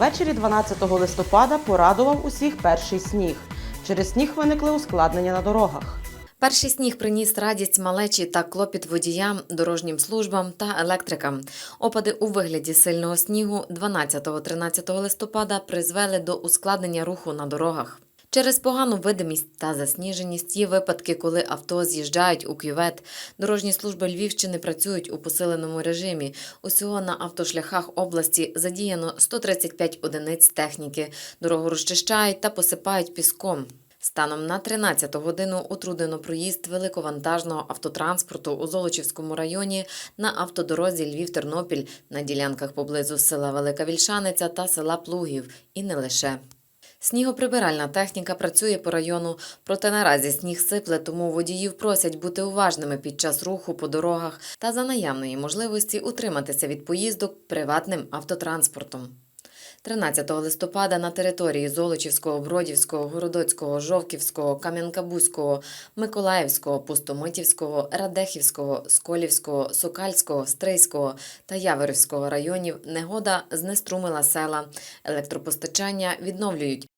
Ввечері 12 листопада порадував усіх перший сніг. Через сніг виникли ускладнення на дорогах. Перший сніг приніс радість малечі та клопіт водіям, дорожнім службам та електрикам. Опади у вигляді сильного снігу 12-13 листопада призвели до ускладнення руху на дорогах. Через погану видимість та засніженість є випадки, коли авто з'їжджають у кювет. Дорожні служби Львівщини працюють у посиленому режимі. Усього на автошляхах області задіяно 135 одиниць техніки. Дорогу розчищають та посипають піском. Станом на 13 годину утруднено проїзд великовантажного автотранспорту у Золочівському районі на автодорозі Львів-Тернопіль на ділянках поблизу села Велика Вільшаниця та села Плугів і не лише. Снігоприбиральна техніка працює по району, проте наразі сніг сипле, тому водіїв просять бути уважними під час руху по дорогах та за наявної можливості утриматися від поїздок приватним автотранспортом. 13 листопада на території Золочівського, Бродівського, Городоцького, Жовківського, Кам'янка-Бузького, Миколаївського, Пустомитівського, Радехівського, Сколівського, Сокальського, Стрийського та Яворівського районів негода знеструмила села. Електропостачання відновлюють.